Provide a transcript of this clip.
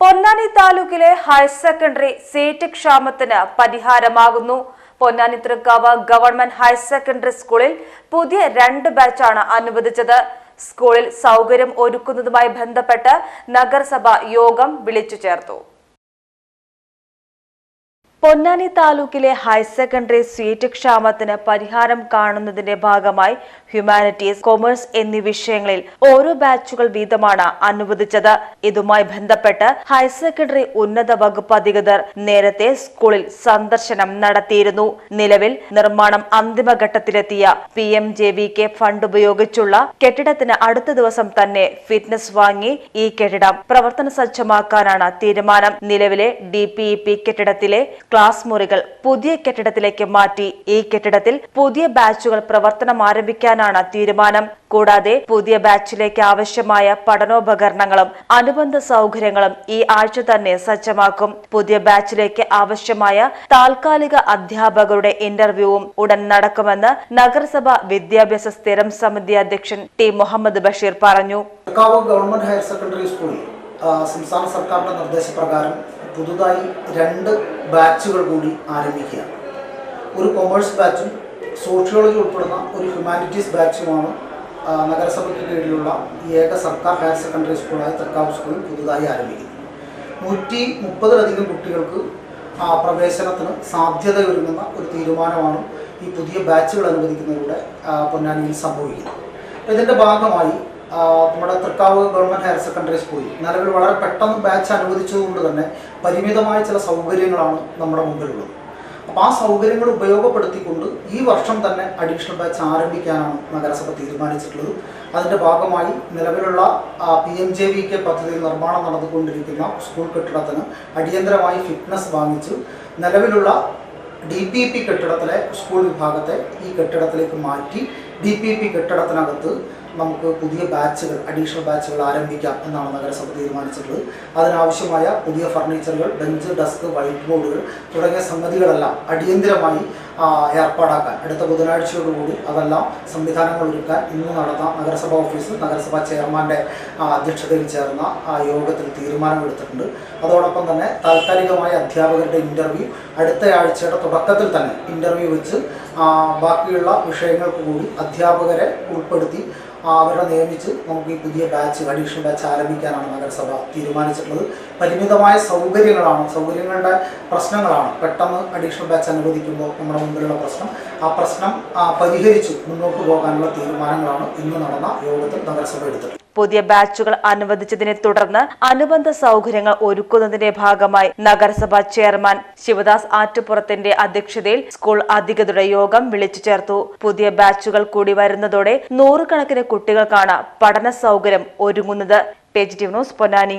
പൊന്നാനി താലൂക്കിലെ higher secondary seat ക്ഷാമത്തിന് പരിഹാരമാകുന്നു. Ponnani Thrikkavu government higher secondary സ്കൂളിൽ പുതിയ രണ്ട് ബാച്ചാണ് അനുവദിച്ചത്. സ്കൂളിൽ സൗകര്യം ഒരുക്കുന്നതുമായി ബന്ധപ്പെട്ട് നഗരസഭ യോഗം വിളിച്ചു ചേർത്തു. പൊന്നാനി താലൂക്കിലെ ഹയർ സെക്കൻഡറി സീറ്റ് ക്ഷാമത്തിന് പരിഹാരം കാണുന്നതിന്റെ ഭാഗമായി ഹ്യൂമാനിറ്റീസ് കൊമേഴ്സ് എന്നീ വിഷയങ്ങളിൽ ഓരോ ബാച്ചുകൾ വീതമാണ് അനുവദിച്ചത്. ഇതുമായി ബന്ധപ്പെട്ട് ഹയർ സെക്കൻഡറി ഉന്നത വകുപ്പ് അധികൃതർ നേരത്തെ സ്കൂളിൽ സന്ദർശനം നടത്തിയിരുന്നു. നിലവിൽ നിർമ്മാണം അന്തിമഘട്ടത്തിലെത്തിയ P M J V K fund ഉപയോഗിച്ചുള്ള കെട്ടിടത്തിന് അടുത്ത ദിവസം തന്നെ ഫിറ്റ്നസ് വാങ്ങി ഈ കെട്ടിടം പ്രവർത്തന സജ്ജമാക്കാനാണ് തീരുമാനം. നിലവിലെ ഡി പി ഇ പി കെട്ടിടത്തിലെ ക്ലാസ് മുറികൾ പുതിയ കെട്ടിടത്തിലേക്ക് മാറ്റി. ഈ കെട്ടിടത്തിൽ പുതിയ ബാച്ചുകൾ പ്രവർത്തനം ആരംഭിക്കാനാണ് തീരുമാനം. കൂടാതെ പുതിയ ബാച്ചിലേക്ക് ആവശ്യമായ പഠനോപകരണങ്ങളും അനുബന്ധ സൗകര്യങ്ങളും ഈ ആഴ്ച തന്നെ സജ്ജമാക്കും. പുതിയ ബാച്ചിലേക്ക് ആവശ്യമായ താൽക്കാലിക അധ്യാപകരുടെ ഇന്റർവ്യൂവും ഉടൻ നടക്കുമെന്ന് നഗരസഭ വിദ്യാഭ്യാസ സ്ഥിരം സമിതി അധ്യക്ഷൻ ടി. മുഹമ്മദ് ബഷീർ പറഞ്ഞു. ഗവൺമെന്റ് ഹയർ സെക്കൻഡറി സ്കൂൾ സംസ്ഥാന സർക്കാരിന്റെ നിർദ്ദേശപ്രകാരം പുതുതായി രണ്ട് ബാച്ചുകൾ കൂടി ആരംഭിക്കുകയാണ് ഒരു കൊമേഴ്സ് ബാച്ചും സോഷ്യോളജി ഉൾപ്പെടുന്ന ഒരു ഹ്യൂമാനിറ്റീസ് ബാച്ചുമാണ് നഗരസഭയ്ക്ക് കീഴിലുള്ള ഏക സർക്കാർ ഹയർ സെക്കൻഡറി സ്കൂളായ തക്കാവ് സ്കൂളിൽ പുതുതായി ആരംഭിക്കുന്നത്. നൂറ്റി മുപ്പതിലധികം കുട്ടികൾക്ക് പ്രവേശനത്തിന് സാധ്യതയൊരുങ്ങുന്ന ഒരു തീരുമാനമാണ് ഈ പുതിയ ബാച്ചുകൾ അനുവദിക്കുന്നതിലൂടെ പൊന്നാനിയിൽ സംഭവിക്കുന്നത്. ഇതിന്റെ ഭാഗമായി നമ്മുടെ തൃക്കാവ് ഗവൺമെന്റ് ഹയർ സെക്കൻഡറി സ്കൂളിൽ. നിലവിൽ വളരെ പെട്ടെന്ന് ബാച്ച് അനുവദിച്ചതുകൊണ്ട് തന്നെ പരിമിതമായ ചില സൗകര്യങ്ങളാണ് നമ്മുടെ മുമ്പിലുള്ളത്. അപ്പോൾ ആ സൗകര്യങ്ങൾ ഉപയോഗപ്പെടുത്തിക്കൊണ്ട് ഈ വർഷം തന്നെ അഡീഷണൽ ബാച്ച് ആരംഭിക്കാനാണ് നഗരസഭ തീരുമാനിച്ചിട്ടുള്ളത്. അതിന്റെ ഭാഗമായി നിലവിലുള്ള P M J V K പദ്ധതിയിൽ നിർമ്മാണം നടന്നുകൊണ്ടിരിക്കുന്ന സ്കൂൾ കെട്ടിടത്തിന് അടിയന്തരമായി ഫിറ്റ്നസ് വാങ്ങിച്ച് നിലവിലുള്ള ഡി പി പി കെട്ടിടത്തിലെ സ്കൂൾ വിഭാഗത്തെ ഈ കെട്ടിടത്തിലേക്ക് മാറ്റി ഡി പി പി കെട്ടിടത്തിനകത്ത് നമുക്ക് പുതിയ ബാച്ചുകൾ അഡീഷണൽ ബാച്ചുകൾ ആരംഭിക്കാം എന്നാണ് നഗരസഭ തീരുമാനിച്ചിട്ടുള്ളത്. അതിനാവശ്യമായ പുതിയ ഫർണിച്ചറുകൾ ബെഞ്ച് ഡെസ്ക് വൈറ്റ് ബോർഡുകൾ തുടങ്ങിയ സംഗതികളെല്ലാം അടിയന്തിരമായി ഏർപ്പാടാക്കാൻ. അടുത്ത ബുധനാഴ്ചയോടുകൂടി അതെല്ലാം സംവിധാനങ്ങൾ ഒരുക്കാൻ ഇന്ന് നടന്ന നഗരസഭാ ഓഫീസിൽ നഗരസഭാ ചെയർമാന്റെ അധ്യക്ഷതയിൽ ചേർന്ന യോഗത്തിൽ തീരുമാനമെടുത്തിട്ടുണ്ട്. അതോടൊപ്പം തന്നെ താൽക്കാലികമായ അധ്യാപകരുടെ ഇന്റർവ്യൂ അടുത്ത ആഴ്ചയുടെ തുടക്കത്തിൽ തന്നെ ഇന്റർവ്യൂ വെച്ച് ബാക്കിയുള്ള വിഷയങ്ങൾക്ക് കൂടി അധ്യാപകരെ ഉൾപ്പെടുത്തി അവരെ നിയമിച്ച് നമുക്ക് ഈ പുതിയ ബാച്ച് അഡീഷണൽ ബാച്ച് ആരംഭിക്കാനാണ് നഗരസഭ തീരുമാനിച്ചിട്ടുള്ളത്. പരിമിതമായ സൗകര്യങ്ങളാണ് സൗകര്യങ്ങളുടെ പ്രശ്നങ്ങളാണ് പെട്ടെന്ന് അഡീഷണൽ ബാച്ച് അനുവദിക്കുമ്പോൾ നമ്മുടെ മുമ്പിലുള്ള പ്രശ്നം. ആ പ്രശ്നം പരിഹരിച്ചു മുന്നോട്ട് പോകാനുള്ള തീരുമാനങ്ങളാണ് ഇന്ന് നടന്ന യോഗത്തിൽ നഗരസഭ എടുത്തത്. പുതിയ ബാച്ചുകൾ അനുവദിച്ചതിനെ തുടർന്ന് അനുബന്ധ സൗകര്യങ്ങൾ ഒരുക്കുന്നതിന്റെ ഭാഗമായി നഗരസഭാ ചെയർമാൻ ശിവദാസ് ആറ്റുപുറത്തിന്റെ അധ്യക്ഷതയിൽ സ്കൂൾ അധികൃതരുടെ യോഗം വിളിച്ചു ചേർത്തു. പുതിയ ബാച്ചുകൾ കൂടി വരുന്നതോടെ നൂറുകണക്കിന് കുട്ടികൾക്കാണ് പഠന സൗകര്യം ഒരുങ്ങുന്നത്. Page news Ponnani.